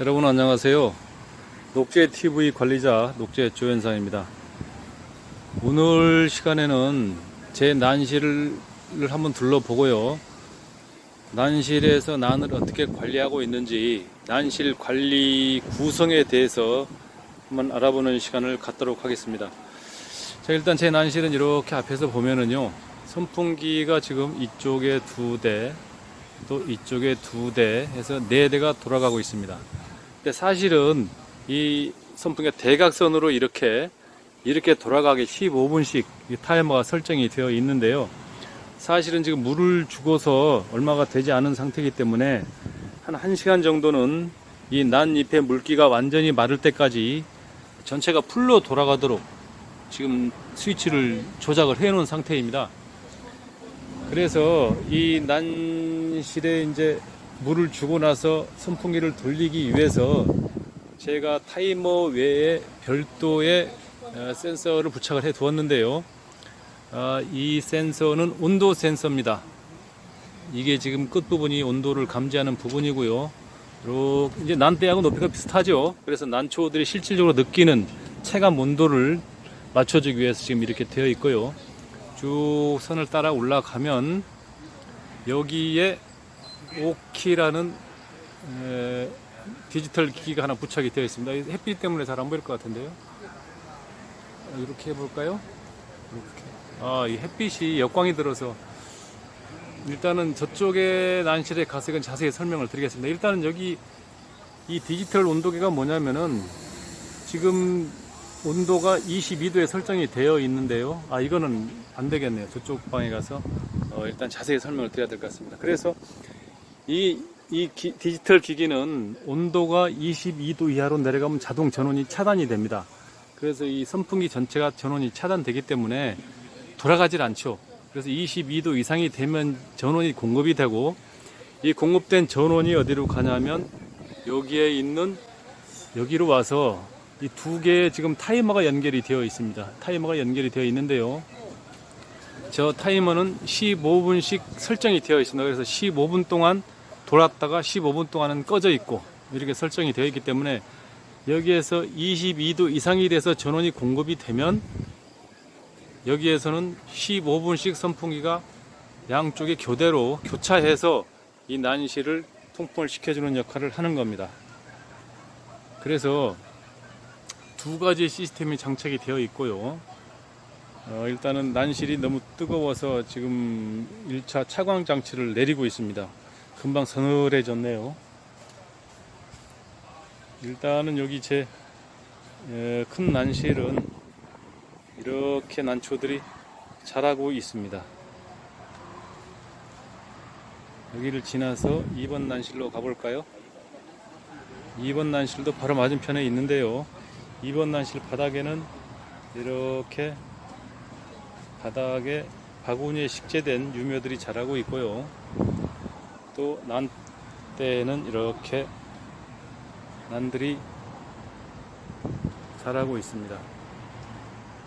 여러분 안녕하세요. 녹제 TV 관리자 녹제 조현상입니다. 오늘 시간에는 제 난실을 한번 둘러보고요. 난실에서 난을 어떻게 관리하고 있는지 난실 관리 구성에 대해서 한번 알아보는 시간을 갖도록 하겠습니다. 자, 일단 제 난실은 이렇게 앞에서 보면은요. 선풍기가 지금 이쪽에 두 대, 또 이쪽에 두 대 해서 네 대가 돌아가고 있습니다. 근데 사실은 이 선풍기가 대각선으로 이렇게 이렇게 돌아가게 15분씩 타이머가 설정이 되어 있는데요. 사실은 지금 물을 주고서 얼마가 되지 않은 상태이기 때문에 한 1시간 정도는 이 난 잎의 물기가 완전히 마를 때까지 전체가 풀로 돌아가도록 지금 스위치를 조작을 해 놓은 상태입니다. 그래서 이 난실에 이제 물을 주고 나서 선풍기를 돌리기 위해서 제가 타이머 외에 별도의 어, 센서를 부착을 해 두었는데요. 아, 이 센서는 온도 센서입니다. 이게 지금 끝부분이 온도를 감지하는 부분이고요. 이렇게 이제 난대하고 높이가 비슷하죠. 그래서 난초들이 실질적으로 느끼는 체감 온도를 맞춰주기 위해서 지금 이렇게 되어 있고요. 쭉 선을 따라 올라가면 여기에 오키라는 에, 디지털 기기가 하나 부착이 되어 있습니다. 이 햇빛 때문에 잘 안 보일 것 같은데요. 아, 이렇게 해볼까요? 이렇게. 아, 이 햇빛이 역광이 들어서 일단은 저쪽에 난실에 가서 이건 자세히 설명을 드리겠습니다. 일단은 여기 이 디지털 온도계가 뭐냐면은 지금 온도가 22도에 설정이 되어 있는데요. 아, 이거는 안 되겠네요. 저쪽 방에 가서 어, 일단 자세히 설명을 드려야 될 것 같습니다. 그래서 이, 이 기- 디지털 기기는 온도가 22도 이하로 내려가면 자동 전원이 차단이 됩니다. 그래서 이 선풍기 전체가 전원이 차단되기 때문에 돌아가질 않죠. 그래서 22도 이상이 되면 전원이 공급이 되고 이 공급된 전원이 어디로 가냐면 여기에 있는 여기로 와서 이 두 개의 지금 타이머가 연결이 되어 있습니다. 타이머가 연결이 되어 있는데요. 저 타이머는 15분씩 설정이 되어 있습니다. 그래서 15분 동안 돌았다가 15분 동안은 꺼져 있고 이렇게 설정이 되어 있기 때문에 여기에서 22도 이상이 돼서 전원이 공급이 되면 여기에서는 15분씩 선풍기가 양쪽에 교대로 교차해서 이 난실을 통풍을 시켜주는 역할을 하는 겁니다. 그래서 두 가지 시스템이 장착이 되어 있고요. 어, 일단은 난실이 너무 뜨거워서 지금 1차 차광 장치를 내리고 있습니다. 금방 서늘해졌네요. 일단은 여기 제 큰 난실은 이렇게 난초들이 자라고 있습니다. 여기를 지나서 2번 난실로 가볼까요? 2번 난실도 바로 맞은편에 있는데요. 2번 난실 바닥에는 이렇게 바닥에 바구니에 식재된 유묘들이 자라고 있고요. 또 난대에는 이렇게 난들이 자라고 있습니다.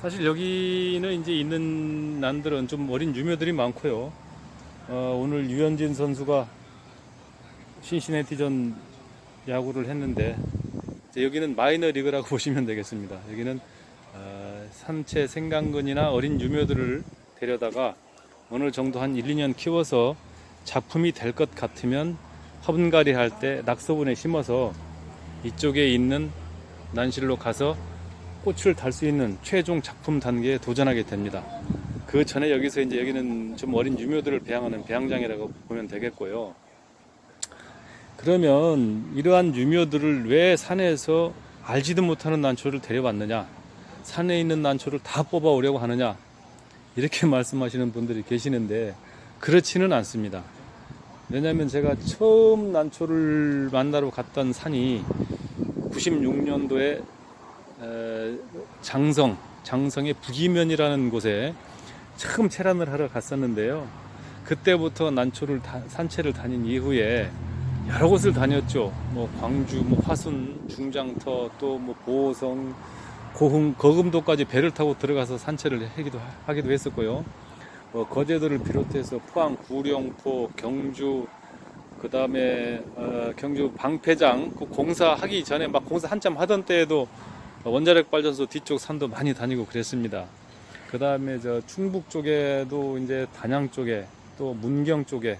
사실 여기는 이제 있는 난들은 좀 어린 유묘들이 많고요. 어, 오늘 유현진 선수가 신시내티전 야구를 했는데 여기는 마이너 리그라고 보시면 되겠습니다. 여기는 어, 산채 생강근이나 어린 유묘들을 데려다가 어느 정도 한 1, 2년 키워서 작품이 될 것 같으면 화분갈이 할 때 낙서분에 심어서 이쪽에 있는 난실로 가서 꽃을 달 수 있는 최종 작품 단계에 도전하게 됩니다. 그 전에 여기서 이제 여기는 좀 어린 유묘들을 배양하는 배양장이라고 보면 되겠고요. 그러면 이러한 유묘들을 왜 산에서 알지도 못하는 난초를 데려왔느냐? 산에 있는 난초를 다 뽑아 오려고 하느냐? 이렇게 말씀하시는 분들이 계시는데 그렇지는 않습니다. 왜냐하면 제가 처음 난초를 만나러 갔던 산이 96년도에 장성, 장성의 북이면이라는 곳에 처음 체란을 하러 갔었는데요. 그때부터 난초를 다- 산채를 다닌 이후에 여러 곳을 다녔죠. 뭐 광주, 뭐 화순, 중장터, 또 뭐 보성, 고흥, 거금도까지 배를 타고 들어가서 산채를 하기도 하기도 했었고요. 뭐 거제도를 비롯해서 포항, 구룡포, 경주, 그 다음에 어, 경주 방패장 그 공사하기 전에 막 공사 한참 하던 때에도 원자력 발전소 뒤쪽 산도 많이 다니고 그랬습니다. 그 다음에 저 충북 쪽에도 이제 단양 쪽에 또 문경 쪽에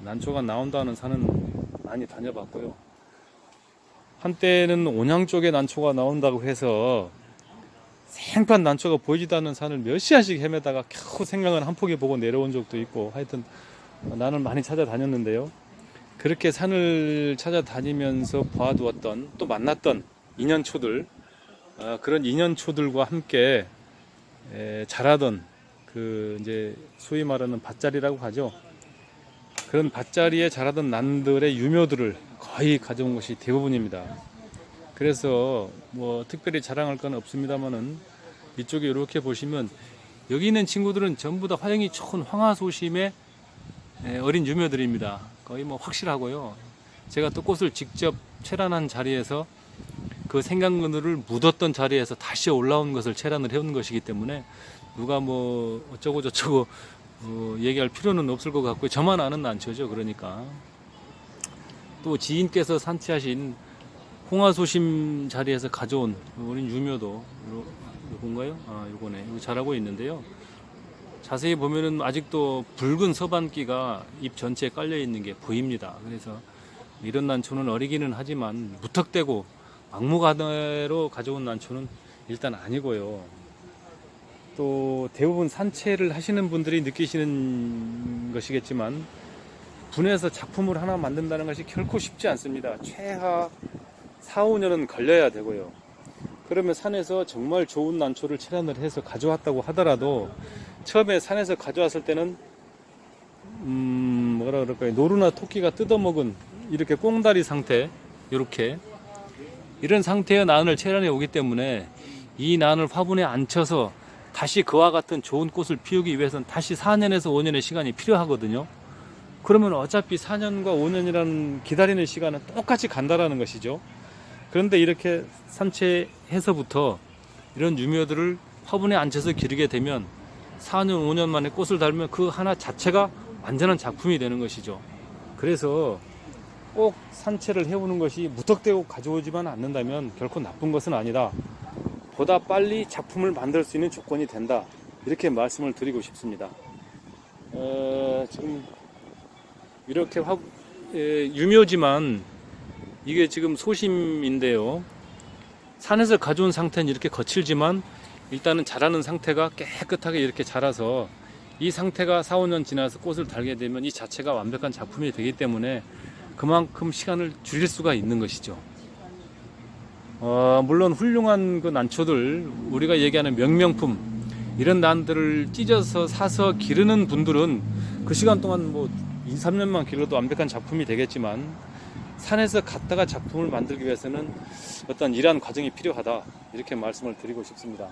난초가 나온다는 산은 많이 다녀봤고요. 한때는 온양 쪽에 난초가 나온다고 해서 생판 난초가 보이지도 않는 산을 몇 시간씩 헤매다가 겨우 생강을 한 포기 보고 내려온 적도 있고 하여튼 나는 많이 찾아다녔는데요. 그렇게 산을 찾아다니면서 봐두었던 또 만났던 인연초들 아, 그런 인연초들과 함께 에, 자라던 그 이제 소위 말하는 밭자리라고 하죠. 그런 밭자리에 자라던 난들의 유묘들을 거의 가져온 것이 대부분입니다. 그래서 뭐 특별히 자랑할 건 없습니다만은 이쪽에 이렇게 보시면 여기 있는 친구들은 전부 다 화형이 좋은 황화소심의 에, 어린 유묘들입니다. 거의 뭐 확실하고요. 제가 또 꽃을 직접 체란한 자리에서 그 생강그늘을 묻었던 자리에서 다시 올라온 것을 체란을 해온 것이기 때문에 누가 뭐 어쩌고 저쩌고 어, 얘기할 필요는 없을 것 같고요. 저만 아는 난초죠. 그러니까 또 지인께서 산치하신 홍화소심 자리에서 가져온 어린 유묘도 요, 요건가요? 아, 요거네. 이거 잘하고 있는데요. 자세히 보면은 아직도 붉은 서반기가 잎 전체에 깔려 있는 게 보입니다. 그래서 이런 난초는 어리기는 하지만 무턱대고 막무가내로 가져온 난초는 일단 아니고요. 또 대부분 산채를 하시는 분들이 느끼시는 것이겠지만 분해서 작품을 하나 만든다는 것이 결코 쉽지 않습니다. 최하 4, 5년은 걸려야 되고요. 그러면 산에서 정말 좋은 난초를 체란을 해서 가져왔다고 하더라도 처음에 산에서 가져왔을 때는 음 뭐라 그럴까요 노루나 토끼가 뜯어먹은 이렇게 꽁다리 상태 이렇게 이런 상태의 난을 체란해 오기 때문에 이 난을 화분에 앉혀서 다시 그와 같은 좋은 꽃을 피우기 위해서는 다시 4년에서 5년의 시간이 필요하거든요. 그러면 어차피 4년과 5년이라는 기다리는 시간은 똑같이 간다라는 것이죠. 그런데 이렇게 산채해서부터 이런 유묘들을 화분에 앉혀서 기르게 되면 4년, 5년 만에 꽃을 달면 그 하나 자체가 완전한 작품이 되는 것이죠. 그래서 꼭 산채를 해오는 것이 무턱대고 가져오지만 않는다면 결코 나쁜 것은 아니다. 보다 빨리 작품을 만들 수 있는 조건이 된다. 이렇게 말씀을 드리고 싶습니다. 어, 지금 이렇게 화, 에, 유묘지만 이게 지금 소심인데요. 산에서 가져온 상태는 이렇게 거칠지만 일단은 자라는 상태가 깨끗하게 이렇게 자라서 이 상태가 4, 5년 지나서 꽃을 달게 되면 이 자체가 완벽한 작품이 되기 때문에 그만큼 시간을 줄일 수가 있는 것이죠. 어, 물론 훌륭한 그 난초들 우리가 얘기하는 명명품 이런 난들을 찢어서 사서 기르는 분들은 그 시간 동안 뭐 2, 3년만 길러도 완벽한 작품이 되겠지만 산에서 갔다가 작품을 만들기 위해서는 어떤 일한 과정이 필요하다 이렇게 말씀을 드리고 싶습니다.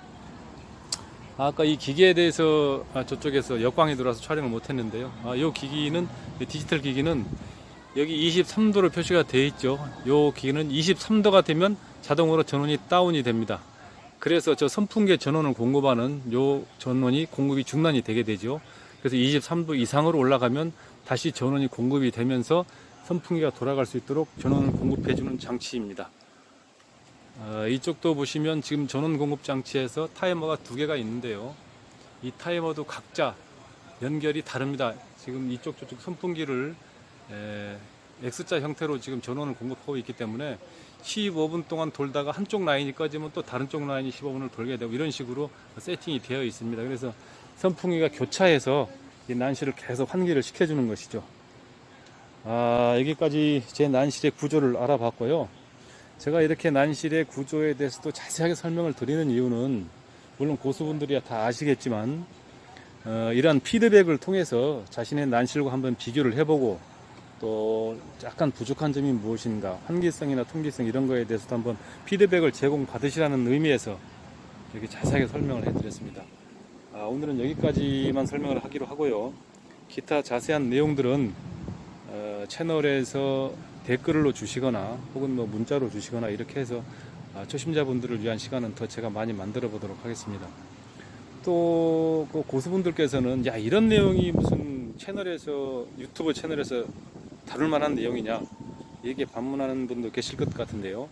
아까 이 기기에 대해서 아, 저쪽에서 역광이 들어와서 촬영을 못했는데요. 아, 이 기기는 이 디지털 기기는 여기 23도로 표시가 되어 있죠. 이 기기는 23도가 되면 자동으로 전원이 다운이 됩니다. 그래서 저 선풍기에 전원을 공급하는 요 전원이 공급이 중단이 되게 되죠. 그래서 23도 이상으로 올라가면 다시 전원이 공급이 되면서 선풍기가 돌아갈 수 있도록 전원을 공급해주는 장치입니다. 어, 이쪽도 보시면 지금 전원 공급 장치에서 타이머가 두 개가 있는데요. 이 타이머도 각자 연결이 다릅니다. 지금 이쪽 저쪽 선풍기를 에, X자 형태로 지금 전원을 공급하고 있기 때문에 15분 동안 돌다가 한쪽 라인이 꺼지면 또 다른 쪽 라인이 15분을 돌게 되고 이런 식으로 세팅이 되어 있습니다. 그래서 선풍기가 교차해서 이 난시를 계속 환기를 시켜주는 것이죠. 아, 여기까지 제 난실의 구조를 알아봤고요. 제가 이렇게 난실의 구조에 대해서도 자세하게 설명을 드리는 이유는 물론 고수분들이 다 아시겠지만 어, 이러한 피드백을 통해서 자신의 난실과 한번 비교를 해보고 또 약간 부족한 점이 무엇인가 환기성이나 통기성 이런 거에 대해서도 한번 피드백을 제공 받으시라는 의미에서 이렇게 자세하게 설명을 해드렸습니다. 아, 오늘은 여기까지만 설명을 하기로 하고요. 기타 자세한 내용들은 어, 채널에서 댓글로 주시거나 혹은 뭐 문자로 주시거나 이렇게 해서 아, 초심자분들을 위한 시간은 더 제가 많이 만들어 보도록 하겠습니다. 또 그 고수분들께서는 야 이런 내용이 무슨 채널에서 유튜브 채널에서 다룰 만한 내용이냐 이게 반문하는 분도 계실 것 같은데요.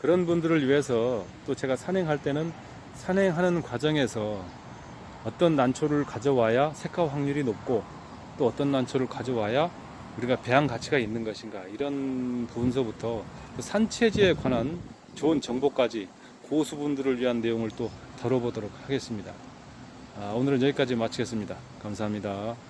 그런 분들을 위해서 또 제가 산행할 때는 산행하는 과정에서 어떤 난초를 가져와야 색화 확률이 높고 또 어떤 난초를 가져와야 우리가 배양 가치가 있는 것인가 이런 부분서부터 그 산체지에 관한 좋은 정보까지 고수분들을 위한 내용을 또 다뤄보도록 하겠습니다. 아, 오늘은 여기까지 마치겠습니다. 감사합니다.